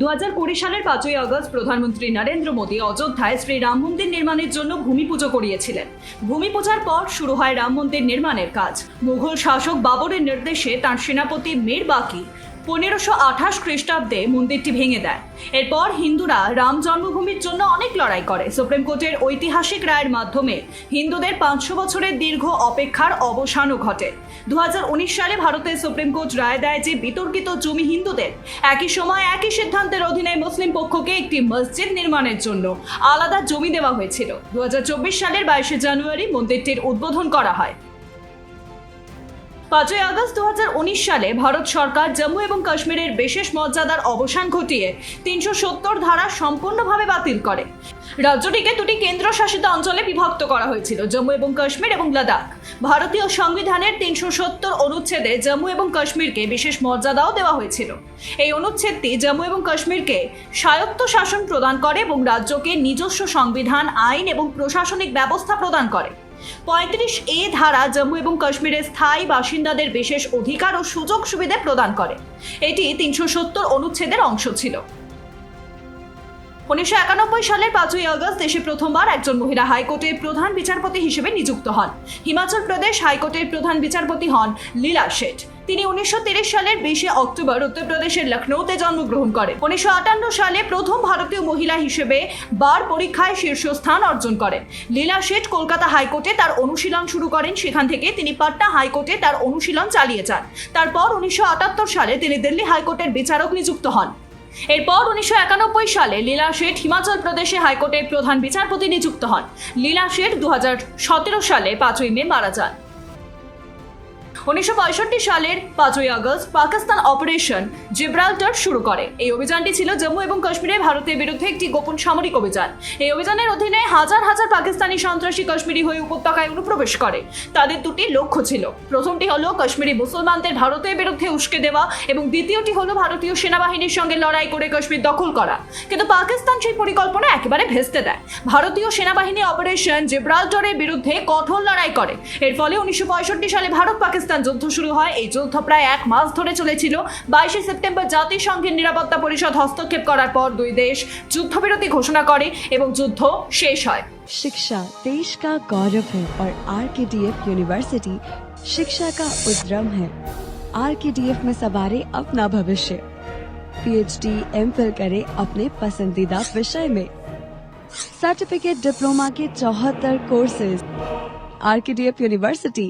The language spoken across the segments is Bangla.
দু হাজার কুড়ি সালের পাঁচই আগস্ট প্রধানমন্ত্রী নরেন্দ্র মোদী অযোধ্যায় শ্রী রাম মন্দির নির্মাণের জন্য ভূমি পুজো করিয়েছিলেন। ভূমি পূজার পর শুরু হয় রাম মন্দির নির্মাণের কাজ। মুঘল শাসক বাবরের নির্দেশে তাঁর সেনাপতি মীর বাকি। পনেরোশো আঠাশ খ্রিস্টাব্দে মন্দিরটি ভেঙে দেয়। এরপর হিন্দুরা রাম জন্মভূমির জন্য অনেক লড়াই করে। সুপ্রিম কোর্টের ঐতিহাসিক রায়ের মাধ্যমে হিন্দুদের পাঁচশো বছরের দীর্ঘ অপেক্ষার অবসানও ঘটে। দু হাজার উনিশ সালে ভারতের সুপ্রিম কোর্ট রায় দেয় যে, বিতর্কিত জমি হিন্দুদের একই সময় একই সিদ্ধান্তের অধীনে মুসলিম পক্ষকে একটি মসজিদ নির্মাণের জন্য আলাদা জমি দেওয়া হয়েছিল। দু হাজার চব্বিশ সালের বাইশে জানুয়ারি মন্দিরটির উদ্বোধন করা হয়। পাঁচই আগস্ট দু হাজার উনিশ সালে ভারত সরকার জম্মু এবং কাশ্মীরের বিশেষ মর্যাদার অবসান ঘটিয়ে তিনশো সত্তর ধারা সম্পূর্ণভাবে বাতিল করে। রাজ্যটিকে দুটি কেন্দ্রশাসিত অঞ্চলে বিভক্ত করা হয়েছিল, জম্মু এবং কাশ্মীর এবং লাদাখ। ভারতীয় সংবিধানের তিনশো সত্তর অনুচ্ছেদে জম্মু এবং কাশ্মীরকে বিশেষ মর্যাদাও দেওয়া হয়েছিল। এই অনুচ্ছেদটি জম্মু এবং কাশ্মীরকে স্বায়ত্ত শাসন প্রদান করে এবং রাজ্যকে নিজস্ব সংবিধান, আইন এবং প্রশাসনিক ব্যবস্থা প্রদান করে। পঁয়ত্রিশ এ ধারা জম্মু এবং কাশ্মীরের স্থায়ী বাসিন্দাদের বিশেষ অধিকার ও সুযোগ সুবিধা প্রদান করে। এটি তিনশো সত্তর অনুচ্ছেদের অংশ ছিল। উনিশশো একানব্বই সালের পাঁচই আগস্ট দেশে প্রথমবার একজন মহিলা হাইকোর্টের প্রধান বিচারপতি হিসেবে নিযুক্ত হন। হিমাচল প্রদেশ হাইকোর্টের প্রধান বিচারপতি হন লীলা শেঠ। তিনি উনিশশো সালের বিশে অক্টোবর উত্তরপ্রদেশের লখনৌতে জন্মগ্রহণ করেন। উনিশশো আটান্ন সালে প্রথম ভারতীয় মহিলা হিসেবে বার পরীক্ষায় শীর্ষস্থান অর্জন করেন। লীলা শেঠ কলকাতা হাইকোর্টে তার অনুশীলন শুরু করেন। সেখান থেকে তিনি পাটনা হাইকোর্টে তার অনুশীলন চালিয়ে যান। তারপর উনিশশো আটাত্তর সালে তিনি দিল্লি হাইকোর্টের বিচারক নিযুক্ত হন। এরপর উনিশশো একানব্বই সালে লীলা শেঠ হিমাচল প্রদেশে হাইকোর্টের প্রধান বিচারপতি নিযুক্ত হন। লীলা শেঠ দু হাজার সতেরো সালে পাঁচই মে মারা যান। উনিশশো পঁয়ষট্টি সালের পাঁচই আগস্ট পাকিস্তান অপারেশন জিব্রাল্টার শুরু করে। এই অভিযানটি ছিল জম্মু এবং কাশ্মীরে ভারতের বিরুদ্ধে একটি গোপন সামরিক অভিযান। এই অভিযানের অধীনে হাজার হাজার পাকিস্তানি সন্ত্রাসী কাশ্মীরি হয়ে উপত্যকায় অনুপ্রবেশ করে। তাদের দুটি লক্ষ্য ছিল। প্রথমটি হলো কাশ্মীরি মুসলমানদের ভারতের বিরুদ্ধে উস্কে দেওয়া এবং দ্বিতীয়টি হলো ভারতীয় সেনাবাহিনীর সঙ্গে লড়াই করে কাশ্মীর দখল করা। কিন্তু পাকিস্তান সেই পরিকল্পনা একেবারে ভেস্তে দেয়। ভারতীয় সেনাবাহিনী অপারেশন জিব্রাল্টারের বিরুদ্ধে কঠোর লড়াই করে। এর ফলে উনিশশো পঁয়ষট্টি সালে ভারত পাকিস্তান যুদ্ধ শুরু হয় এই যুদ্ধ প্রায় এক মাস ধরে চলেছিল বাইশে সেপ্টেম্বর জাতিসংঘের নিরাপত্তা পরিষদ হস্তক্ষেপ করার পর দুই দেশ যুদ্ধবিরতি ঘোষণা করে এবং যুদ্ধ শেষ হয় शिक्षा देश का गौरव है और आर के डी एफ यूनिवर्सिटी शिक्षा का उद्रम है आर के डी एफ में सवारे अपना भविष्य पीएचडी एम फिल करे अपने पसंदीदा विषय में सर्टिफिकेट डिप्लोमा के चौहत्तर courses R K D F university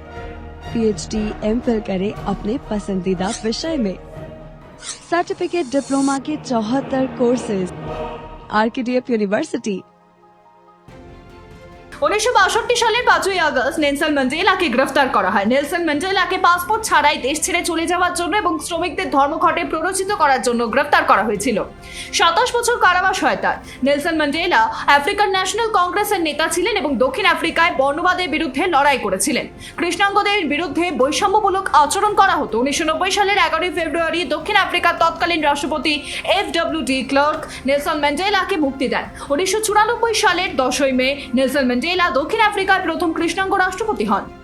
PhD M करें अपने पसंदीदा विषय में। सर्टिफिकेट डिप्लोमा के चौहत्तर कोर्सेज आर यूनिवर्सिटी উনিশশো বাষট্টি সালের পাঁচই আগস্ট নেলসন ম্যান্ডেলাকে গ্রেফতার করা হয়। নেলসন ম্যান্ডেলাকে পাসপোর্ট ছাড়াই দেশ ছেড়ে চলে যাওয়ার জন্য এবং শ্রমিকদের ধর্মঘটে প্ররোচিত করার জন্য গ্রেফতার করা হয়েছিল। সাতাশ বছর কারাবাস হয় তার। নেলসন ম্যান্ডেলা আফ্রিকান ন্যাশনাল কংগ্রেসের নেতা ছিলেন এবং দক্ষিণ আফ্রিকায় বর্ণবাদের বিরুদ্ধে লড়াই করেছিলেন। কৃষ্ণাঙ্গদের বিরুদ্ধে বৈষম্যমূলক আচরণ করা হতো। উনিশশো নব্বই সালের এগারোই ফেব্রুয়ারি দক্ষিণ আফ্রিকার তৎকালীন রাষ্ট্রপতি F W de Klerk Nelson ম্যান্ডেলাকে মুক্তি দেন। উনিশশো চুরানব্বই সালের দশই মে নেলসন ম্যান্ডেলা দক্ষিণ আফ্রিকার প্রথম কৃষ্ণাঙ্গ রাষ্ট্রপতি হন।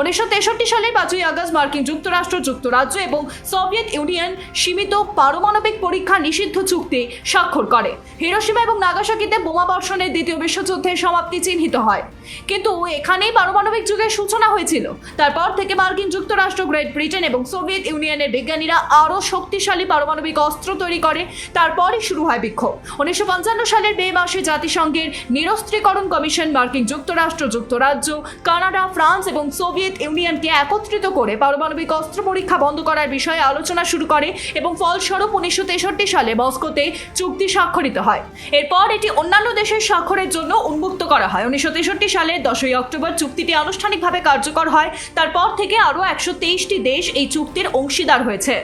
উনিশশো সালের পাঁচই আগস্ট মার্কিন যুক্তরাষ্ট্র, যুক্তরাজ্য এবং সোভিয়েত ইউনিয়ন সীমিত পারমাণবিক পরীক্ষা নিষিদ্ধ চুক্তি স্বাক্ষর করে। হিরোসীমা এবং নাগাসাকিতে বোমা বর্ষণের দ্বিতীয় বিশ্বযুদ্ধের সমাপ্তি চিহ্নিত হয়। কিন্তু এখানেই পারমাণবিক যুগের সূচনা হয়েছিল। তারপর থেকে মার্কিন যুক্তরাষ্ট্র, গ্রেট ব্রিটেন এবং সোভিয়েত ইউনিয়নের বিজ্ঞানীরা আরও শক্তিশালী পারমাণবিক অস্ত্র তৈরি করে, তারপরই শুরু হয় বিক্ষোভ। উনিশশো পঞ্চান্ন সালের মে মাসে জাতিসংঘের নিরস্ত্রীকরণ কমিশন মার্কিন যুক্তরাষ্ট্র, যুক্তরাজ্য, কানাডা, ফ্রান্স এবং সোভিয়েত ইউনিয়নকে একত্রিত করে পারমাণবিক অস্ত্র পরীক্ষা বন্ধ করার বিষয়ে আলোচনা শুরু করে এবং ফলস্বরূপ উনিশশো তেষট্টি সালে মস্কোতে চুক্তি স্বাক্ষরিত হয়। এরপর এটি অন্যান্য দেশের স্বাক্ষরের জন্য উন্মুক্ত করা হয়। উনিশশো তেষট্টি সালের দশই অক্টোবর চুক্তিটি আনুষ্ঠানিকভাবে কার্যকর হয়। তারপর থেকে আরও একশো তেইশটি দেশ এই চুক্তির অংশীদার হয়েছে।